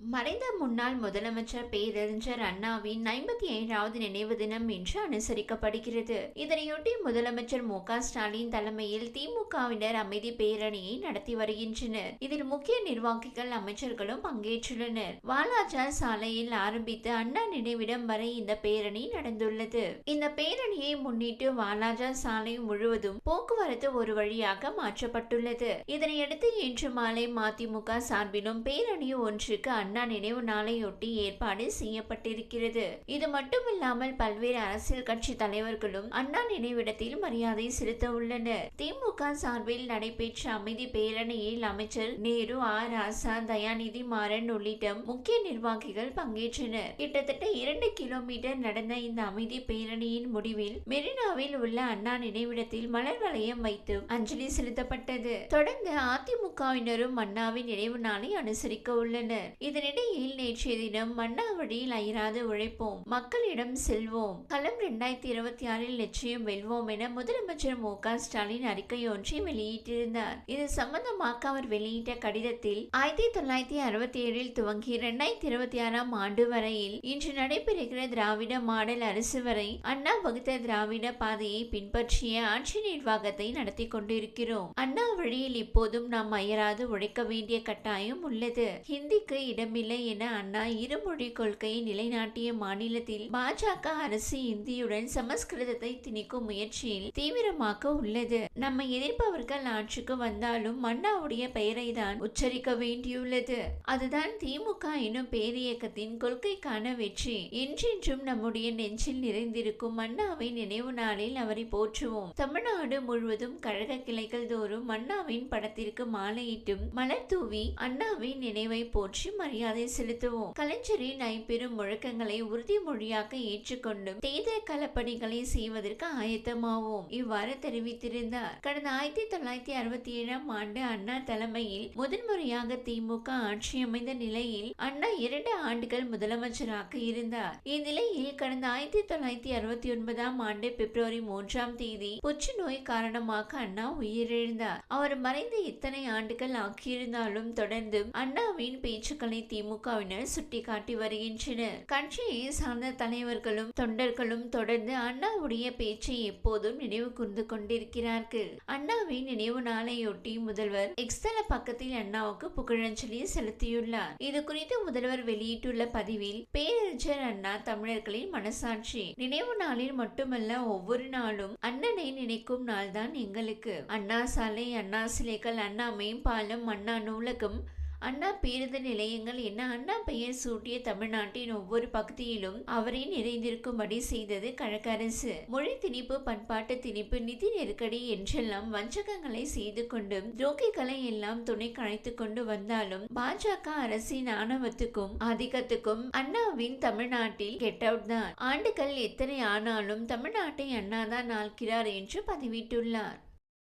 மறைந்த முன்னாள் முதலமைச்சர் பேரறிஞர் அண்ணாவின் ஐம்பத்தி ஏழாவது நினைவு தினம் இன்று அனுசரிக்கப்படுகிறது. இதனையொட்டி முதலமைச்சர் மு க ஸ்டாலின் தலைமையில் திமுகவினர் அமைதி பேரணியை நடத்தி வருகின்றனர். இதில் முக்கிய நிர்வாகிகள் அமைச்சர்களும் பங்கேற்றுள்ளனர். வாலாஜா சாலையில் ஆரம்பித்து அண்ணா நினைவிடம் வரை இந்த பேரணி நடந்துள்ளது. இந்த பேரணியை முன்னிட்டு வாலாஜா சாலை முழுவதும் போக்குவரத்து ஒரு வழியாக மாற்றப்பட்டுள்ளது. இதனையடுத்து இன்று மாலை மதிமுக சார்பிலும் பேரணி ஒன்றுக்கு அண்ணா நினைவு நாளையொட்டி ஏற்பாடு செய்யப்பட்டிருக்கிறது. இது மட்டுமில்லாமல் பல்வேறு அரசியல் கட்சி தலைவர்களும் அண்ணா நினைவிடத்தில் மரியாதை செலுத்த உள்ளனர். திமுக சார்பில் நடைபெற்ற அமைதி பேரணியில் அமைச்சர் நேரு ஆர். ராசா தயாநிதி மாறன் உள்ளிட்ட முக்கிய நிர்வாகிகள் பங்கேற்றனர். கிட்டத்தட்ட இரண்டு கிலோமீட்டர் நடந்த இந்த அமைதி பேரணியின் முடிவில் மெரினாவில் உள்ள அண்ணா நினைவிடத்தில் மலர் வளையம் வைத்து அஞ்சலி செலுத்தப்பட்டது. தொடர்ந்து அதிமுகவினரும் அண்ணாவின் நினைவு நாளை அனுசரிக்க உள்ளனர். இதனிடையில் நேற்றைய தினம் மன்னா வழியில் அயராது உழைப்போம் மக்களிடம் செல்வோம். களம் இரண்டாயிரத்தி இருபத்தி ஆறில் நிச்சயம் வெல்வோம் என முதலமைச்சர் மு க ஸ்டாலின் அறிக்கை ஒன்றை வெளியிட்டிருந்தார். இது சம்பந்தமாக அவர் வெளியிட்ட கடிதத்தில் ஆயிரத்தி தொள்ளாயிரத்தி அறுபத்தி ஏழில் துவங்கி இரண்டாயிரத்தி இருபத்தி ஆறாம் ஆண்டு வரையில் இன்று நடைபெறுகிற திராவிட மாடல் அரசு வரை அண்ணா வகுத்த திராவிட பாதையை பின்பற்றிய ஆட்சி நிர்வாகத்தை நடத்தி கொண்டிருக்கிறோம். அண்ணா வழியில் இப்போதும் நாம் அயராது உழைக்க வேண்டிய கட்டாயம் உள்ளது. ஹிந்திக்கு இடம் இடமில்லை என அண்ணா இருமொழி கொள்கையை நிலைநாட்டிய மாநிலத்தில் பாஜக அரசு இந்தியுடன் சமஸ்கிருதத்தை திணிக்கும் முயற்சியில் தீவிரமாக உள்ளது. நம்ம எதிர்ப்பவர்கள் ஆட்சிக்கு வந்தாலும் அண்ணாவுடைய பெயரை தான் உச்சரிக்க வேண்டியுள்ளது. அதுதான் திமுக எனும் பேரியக்கத்தின் கொள்கைக்கான வெற்றி. என்றென்றும் நம்முடைய நெஞ்சில் நிறைந்திருக்கும் அண்ணாவின் நினைவு நாளில் அவரை போற்றுவோம். தமிழ்நாடு முழுவதும் கழக கிளைகள் தோறும் அண்ணாவின் படத்திற்கு மாலையிட்டும் மலர் தூவி அண்ணாவின் நினைவை போற்றி மரியாதை மரியாதை செலுத்துவோம். கலைஞரின் ஐம்பெரும் முழக்கங்களை உறுதிமொழியாக ஏற்றுக்கொண்டும் தேர்தல் களப்பணிகளை செய்வதற்கு ஆயத்தமாவோம். இவ்வாறு தெரிவித்திருந்தார். கடந்த ஆயிரத்தி தொள்ளாயிரத்தி அறுபத்தி ஏழாம் ஆண்டு அண்ணா தலைமையில் முதன்முறையாக திமுக ஆட்சி அமைந்த நிலையில் அண்ணா இரண்டு ஆண்டுகள் முதலமைச்சராக இருந்தார். இந்நிலையில் கடந்த ஆயிரத்தி தொள்ளாயிரத்தி அறுபத்தி ஒன்பதாம் ஆண்டு பிப்ரவரி மூன்றாம் தேதி புற்றுநோய் காரணமாக அண்ணா உயிரிழந்தார். அவர் மறைந்து இத்தனை ஆண்டுகள் ஆக்கியிருந்தாலும் தொடர்ந்து அண்ணாவின் பேச்சுக்களை திமுகவினர் சுட்டிக்காட்டி வருகின்றனர். கட்சியை சார்ந்த தலைவர்களும் தொண்டர்களும் தொடர்ந்து அண்ணாவுடைய பேச்சை எப்போதும் நினைவு கூர்ந்து கொண்டிருக்கிறார்கள். அண்ணாவின் நினைவு நாளையொட்டி முதல்வர் எக்ஸ்தல பக்கத்தில் அண்ணாவுக்கு புகழஞ்சலி செலுத்தியுள்ளார். இது குறித்து முதல்வர் வெளியிட்டுள்ள பதிவில் பேரறிஞர் அண்ணா தமிழர்களின் மனசாட்சி. நினைவு நாளில் மட்டுமல்ல ஒவ்வொரு நாளும் அண்ணனை நினைக்கும் நாள்தான் எங்களுக்கு. அண்ணா சாலை அண்ணா சிலைகள் அண்ணா மேம்பாலம் அண்ணா நூலகம் அண்ணா பேருந்து நிலையங்கள் என அண்ணா பெயர் சூட்டிய தமிழ்நாட்டின் ஒவ்வொரு பகுதியிலும் அவரை நிறைந்திருக்கும்படி செய்தது கழக அரசு. மொழி திணிப்பு பண்பாட்டு திணிப்பு நிதி நெருக்கடி என்றெல்லாம் வஞ்சகங்களை செய்து கொண்டும் துரோகிகளை எல்லாம் துணை கழைத்து கொண்டு வந்தாலும் பாஜக அரசின் ஆணவத்துக்கும் ஆதிக்கத்துக்கும் அண்ணாவின் தமிழ்நாட்டில் கெட் அவுட் தான். ஆண்டுகள் எத்தனை ஆனாலும் தமிழ்நாட்டை அண்ணாதான் ஆள்கிறார் என்று பதிவிட்டுள்ளார்.